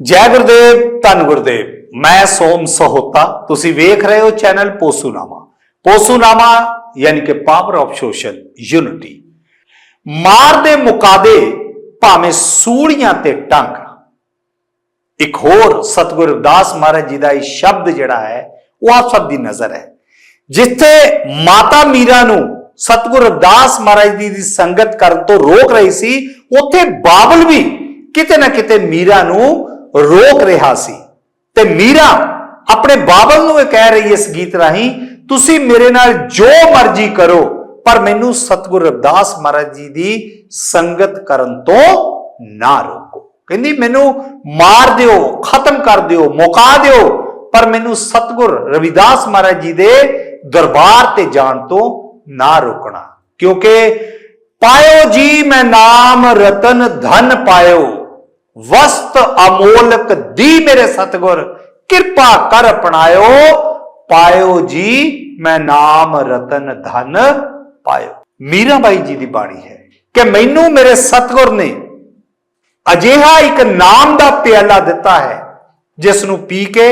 ਜੈ ਗੁਰਦੇਵ, ਧੰਨ ਗੁਰਦੇਵ। ਮੈਂ ਸੋਮ ਸਹੋਤਾ। ਤੁਸੀਂ ਵੇਖ ਰਹੇ ਹੋ ਚੈਨਲ ਪੋਸੂਨਾਮਾ। ਪੋਸੂਨਾਮਾ ਯਾਨੀ ਕਿ ਪਾਵਰ ਆਫ ਸੋਸ਼ਲ ਯੂਨਿਟੀ ਮਾਰ ਦੇ ਮੁਕਾਦੇ ਭਾਵੇਂ ਸੂੜੀਆਂ ਤੇ ਟੰਗ ਇੱਕ ਹੋਰ ਸਤਿਗੁਰ ਅਰਦਾਸ ਮਹਾਰਾਜ ਜੀ ਦਾ ਇਹ ਸ਼ਬਦ ਜਿਹੜਾ ਹੈ, ਉਹ ਆਪ ਸਭ ਦੀ ਨਜ਼ਰ ਹੈ। ਜਿੱਥੇ ਮਾਤਾ ਮੀਰਾ ਨੂੰ ਸਤਿਗੁਰ ਅਰਦਾਸ ਮਹਾਰਾਜ ਜੀ ਦੀ ਸੰਗਤ ਕਰਨ ਤੋਂ ਰੋਕ ਰਹੀ ਸੀ, ਉੱਥੇ ਬਾਬਲ ਵੀ ਕਿਤੇ ਨਾ ਕਿਤੇ ਮੀਰਾ ਨੂੰ ਰੋਕ ਰਿਹਾ ਸੀ। ਤੇ ਮੀਰਾ ਆਪਣੇ ਬਾਬਲ ਨੂੰ ਇਹ ਕਹਿ ਰਹੀ ਇਸ ਗੀਤ ਰਾਹੀਂ, ਤੁਸੀਂ ਮੇਰੇ ਨਾਲ ਜੋ ਮਰਜ਼ੀ ਕਰੋ, ਪਰ ਮੈਨੂੰ ਸਤਿਗੁਰ ਰਵਿਦਾਸ ਮਹਾਰਾਜ ਜੀ ਦੀ ਸੰਗਤ ਕਰਨ ਤੋਂ ਨਾ ਰੋਕੋ। ਕਹਿੰਦੀ, ਮੈਨੂੰ ਮਾਰ ਦਿਓ, ਖਤਮ ਕਰ ਦਿਓ, ਮੁਕਾ ਦਿਓ, ਪਰ ਮੈਨੂੰ ਸਤਿਗੁਰ ਰਵਿਦਾਸ ਮਹਾਰਾਜ ਜੀ ਦੇ ਦਰਬਾਰ ਤੇ ਜਾਣ ਤੋਂ ਨਾ ਰੋਕਣਾ। ਕਿਉਂਕਿ ਪਾਇਓ ਜੀ, ਮੈਂ ਨਾਮ ਰਤਨ ਧਨ ਪਾਇਓ ਵਸਤ ਅਮੋਲਕ ਦੀ ਮੇਰੇ ਸਤਿਗੁਰ, ਕਿਰਪਾ ਕਰ ਅਪਣਾਇਓ, ਪਾਇਓ ਜੀ, ਮੈਂ ਨਾਮ ਰਤਨ ਧਨ ਪਾਇਓ। ਮੀਰਾ ਬਾਈ ਜੀ ਦੀ ਬਾਣੀ ਹੈ ਕਿ ਮੈਨੂੰ ਮੇਰੇ ਸਤਿਗੁਰ ਨੇ ਅਜਿਹਾ ਇੱਕ ਨਾਮ ਦਾ ਪਿਆਲਾ ਦਿੱਤਾ ਹੈ ਜਿਸ ਨੂੰ ਪੀ ਕੇ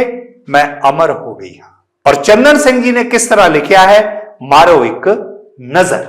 ਮੈਂ ਅਮਰ ਹੋ ਗਈ ਹਾਂ। ਔਰ ਚੰਦਨ ਸਿੰਘ ਜੀ ਨੇ ਕਿਸ ਤਰ੍ਹਾਂ ਲਿਖਿਆ ਹੈ? ਮਾਰੋ ਇੱਕ ਨਜ਼ਰ।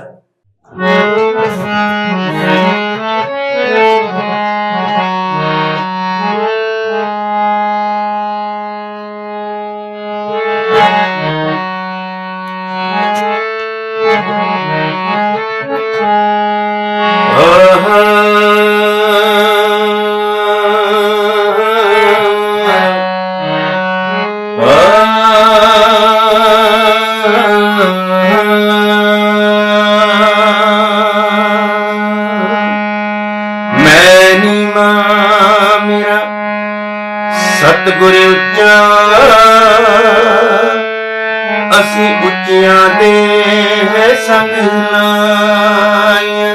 ਸਤਿਗੁਰ ਉੱਚਾ। ਅਸੀਂ ਉੱਚਿਆਂ ਦੇ ਹੈ ਸੰਗ ਲਾਇਆ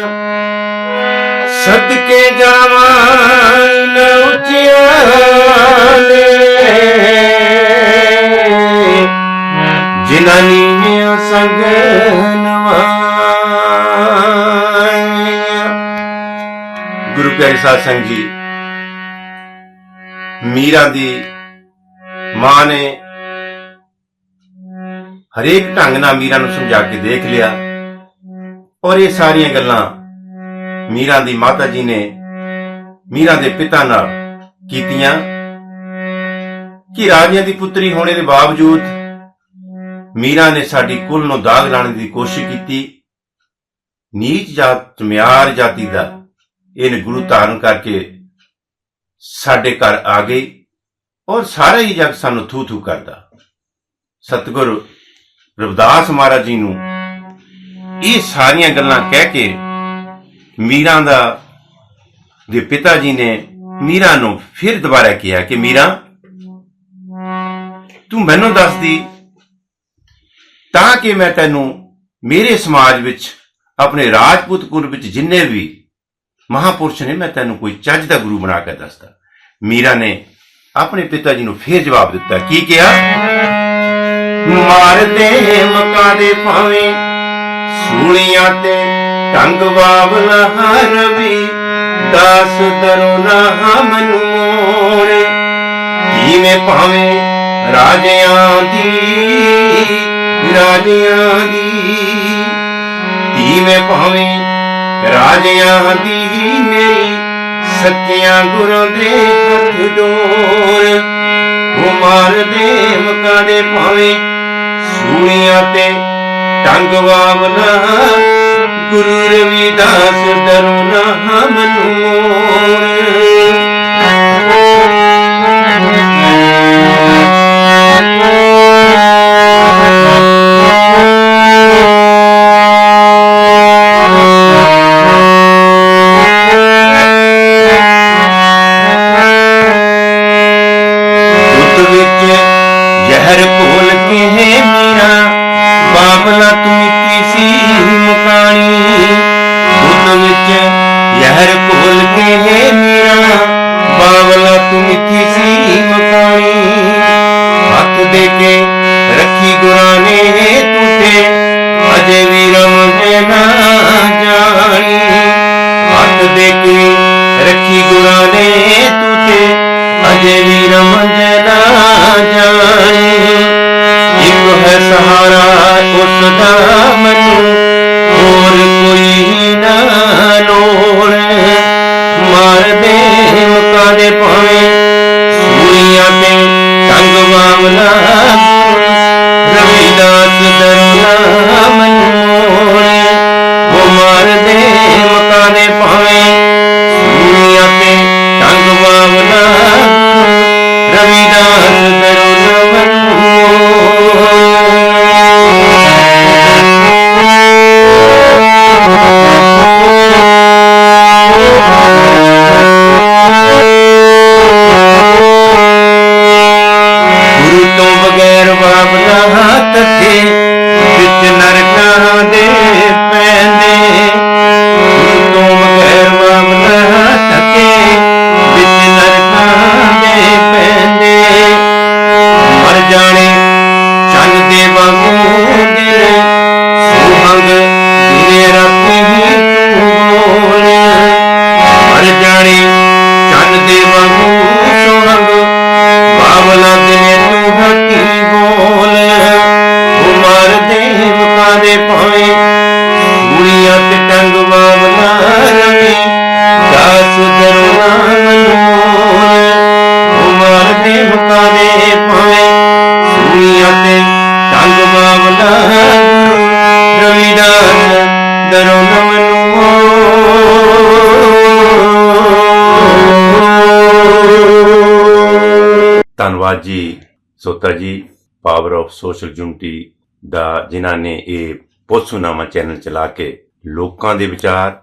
ਸਦਕੇ ਜਾਵਾਂ ਨ ਉੱਚਿਆਂ ਦੇ ਜਿਨ੍ਹਾਂ ਨੀਵਿਆਂ ਸੰਗ ਨਵਾਇਆ ਗੁਰੂ ਪਿਆਰੇ ਸਾਧ ਸੰਗਤ ਜੀ ਮੀਰਾ ਦੀ ਮਾਂ ਨੇ ਹਰੇਕ ਢੰਗ ਨਾਲ ਮੀਰਾ ਨੂੰ ਸਮਝਾ ਕੇ ਦੇਖ ਲਿਆ ਔਰ ਇਹ ਸਾਰੀਆਂ ਗੱਲਾਂ ਮੀਰਾਂ ਦੀ ਮਾਤਾ ਜੀ ਨੇ ਮੀਰਾਂ ਦੇ ਪਿਤਾ ਨਾਲ ਕੀਤੀਆਂ ਕਿ ਰਾਜਿਆਂ ਦੀ ਪੁੱਤਰੀ ਹੋਣੇ ਦੇ ਬਾਵਜੂਦ ਮੀਰਾ ਨੇ ਸਾਡੀ ਕੁੱਲ ਨੂੰ ਦਾਗ ਲਾਉਣ ਦੀ ਕੋਸ਼ਿਸ਼ ਕੀਤੀ। ਨੀਚ ਜਾਤ, ਮਿਆਰ ਜਾਤੀ ਦਾ ਇਹਨੇ ਗੁਰੂ ਧਾਰਨ ਕਰਕੇ ਸਾਡੇ ਘਰ ਆ ਗਈ ਔਰ ਸਾਰਾ ਹੀ ਜਗ ਸਾਨੂੰ ਥੂ ਥੂ ਕਰਦਾ। ਸਤਿਗੁਰੂ ਰਵਿਦਾਸ ਮਹਾਰਾਜ ਜੀ ਨੂੰ ਇਹ ਸਾਰੀਆਂ ਗੱਲਾਂ ਕਹਿ ਕੇ ਮੀਰਾਂ ਦਾ, ਦੇ ਪਿਤਾ ਜੀ ਨੇ ਮੀਰਾ ਨੂੰ ਫਿਰ ਦੁਬਾਰਾ ਕਿਹਾ ਕਿ ਮੀਰਾ, ਤੂੰ ਮੈਨੂੰ ਦੱਸਦੀ ਤਾਂ ਕਿ ਮੈਂ ਤੈਨੂੰ ਮੇਰੇ ਸਮਾਜ ਵਿੱਚ, ਆਪਣੇ ਰਾਜਪੂਤ ਕੁਲ ਵਿੱਚ ਜਿੰਨੇ ਵੀ ਮਹਾਪੁਰਸ਼ ਨੇ ਮੈਂ ਤੈਨੂੰ ਕੋਈ ਚੱਜ ਦਾ ਗੁਰੂ ਬਣਾ ਕੇ ਦੱਸਦਾ ਮੀਰਾ ਨੇ ਆਪਣੇ ਪਿਤਾ ਜੀ ਨੂੰ ਫੇਰ ਜਵਾਬ ਦਿੱਤਾ, ਕੀ ਕਿਹਾ? ਮਾਰ ਦੇ ਦੇ ਭਾਵੇਂ, ਸੂਲੀਆਂ ਤੇ ਟੰਗ ਬਾਵਲਾ ਹਰਵੀ, ਦਾਸ ਦਰੋ ਨਾ ਮੋੜੇ ਕਿਵੇਂ ਭਾਵੇਂ ਰਾਜਿਆਂ ਦੀ ਰਾਜਿਆਂ ਦੀ ਧੀਵੇਂ ਭਾਵੇਂ ਰਾਜਿਆਂ ਦੀ ਮੇਰੀ, ਸੱਚਿਆਂ ਗੁਰਾਂ ਦੇ ਹੱਥ ਜੋੜ। ਉਹ ਮਾਰ ਦੇ ਮਕਾਂ ਭਾਵੇਂ ਸੂਲੀਆਂ ਤੇ ਟੰਗ ਵਾਵਲਾ ਗੁਰੂ ਰਵਿਦਾਸ ਦਰੁਨਾ ਮਨ ਦੁੱਧ লাগে উপর ਧੰਨਵਾਦ ਜੀ ਸੋਤਾ ਜੀ ਪਾਵਰ ਆਫ ਸੋਸ਼ਲ ਯੂਨਿਟੀ ਦਾ, ਜਿਨ੍ਹਾਂ ਨੇ ਇਹ ਪੋਸੂਨਾਮਾ ਚੈਨਲ ਚਲਾ ਕੇ ਲੋਕਾਂ ਦੇ ਵਿਚਾਰ,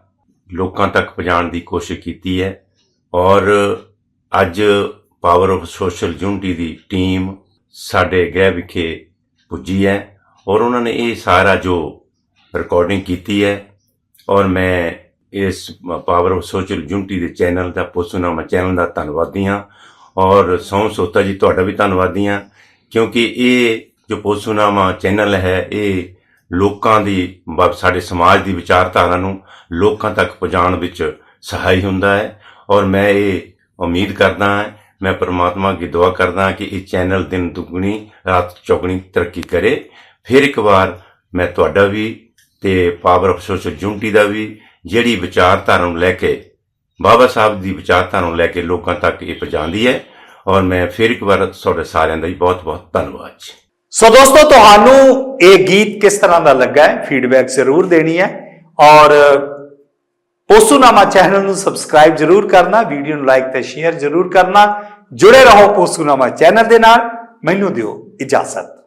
ਲੋਕਾਂ ਤੱਕ ਪਹੁੰਚਾਉਣ ਦੀ ਕੋਸ਼ਿਸ਼ ਕੀਤੀ ਹੈ। ਔਰ ਅੱਜ ਪਾਵਰ ਆਫ ਸੋਸ਼ਲ ਯੂਨਿਟੀ ਦੀ ਟੀਮ ਸਾਡੇ ਗ੍ਰਹਿ ਵਿਖੇ ਪੁੱਜੀ ਹੈ ਔਰ ਉਹਨਾਂ ਨੇ ਇਹ ਸਾਰਾ ਜੋ ਰਿਕਾਰਡਿੰਗ ਕੀਤੀ ਹੈ ਔਰ ਮੈਂ ਇਸ ਪਾਵਰ ਆਫ ਸੋਸ਼ਲ ਯੂਨਿਟੀ ਦੇ ਚੈਨਲ ਦਾ ਪੋਸੂਨਾਮਾ ਚੈਨਲ ਦਾ ਧੰਨਵਾਦੀ ਹਾਂ ਔਰ ਸੌਂ ਸੋਤਾ ਜੀ, ਤੁਹਾਡਾ ਵੀ ਧੰਨਵਾਦੀ ਹਾਂ ਕਿਉਂਕਿ ਇਹ ਜੋ ਪੋਸੂਨਾਮਾ ਚੈਨਲ ਹੈ, ਇਹ ਲੋਕਾਂ ਦੀ ਸਾਡੇ ਸਮਾਜ ਦੀ ਵਿਚਾਰਧਾਰਾ ਨੂੰ ਲੋਕਾਂ ਤੱਕ ਪਹੁੰਚਾਉਣ ਵਿੱਚ ਸਹਾਈ ਹੁੰਦਾ ਹੈ ਔਰ ਮੈਂ ਇਹ ਉਮੀਦ ਕਰਦਾ ਹਾਂ ਮੈਂ ਪ੍ਰਮਾਤਮਾ ਅੱਗੇ ਦੁਆ ਕਰਦਾ ਕਿ ਇਹ ਚੈਨਲ ਦਿਨ ਦੁਗਣੀ, ਰਾਤ ਚੌਗਣੀ ਤਰੱਕੀ ਕਰੇ। ਫਿਰ ਇੱਕ ਵਾਰ ਮੈਂ ਤੁਹਾਡਾ ਵੀ ਤੇ ਪਾਵਰ ਆਫ ਸੋਸ਼ਲ ਯੂਨਿਟੀ ਦਾ ਵੀ ਜਿਹੜੀ ਵਿਚਾਰਧਾਰਾ ਨੂੰ ਲੈ ਕੇ, ਬਾਬਾ ਸਾਹਿਬ ਦੀ ਵਿਚਾਰਧਾਰਾ ਨੂੰ ਲੈ ਕੇ ਲੋਕਾਂ ਤੱਕ ਇਹ ਪਹੁੰਚਾਉਂਦੀ ਹੈ। ਔਰ ਮੈਂ ਫਿਰ ਇੱਕ ਵਾਰ ਤੁਹਾਡੇ ਸਾਰਿਆਂ ਦਾ ਬਹੁਤ ਬਹੁਤ ਧੰਨਵਾਦ ਜੀ। ਸੋ ਦੋਸਤੋ, ਤੁਹਾਨੂੰ ਇਹ ਗੀਤ ਕਿਸ ਤਰ੍ਹਾਂ ਦਾ ਲੱਗਾ ਹੈ? ਫੀਡਬੈਕ ਜ਼ਰੂਰ ਦੇਣੀ ਹੈ। ਔਰ ਪੋਸੂਨਾਮਾ ਚੈਨਲ ਨੂੰ ਸਬਸਕ੍ਰਾਈਬ ਜ਼ਰੂਰ ਕਰਨਾ, ਵੀਡੀਓ ਨੂੰ ਲਾਈਕ ਤੇ ਸ਼ੇਅਰ ਜ਼ਰੂਰ ਕਰਨਾ। ਜੁੜੇ ਰਹੋ ਪੋਸੂਨਾਮਾ ਚੈਨਲ ਦੇ ਨਾਲ। ਮੈਨੂੰ ਦਿਓ ਇਜਾਜ਼ਤ।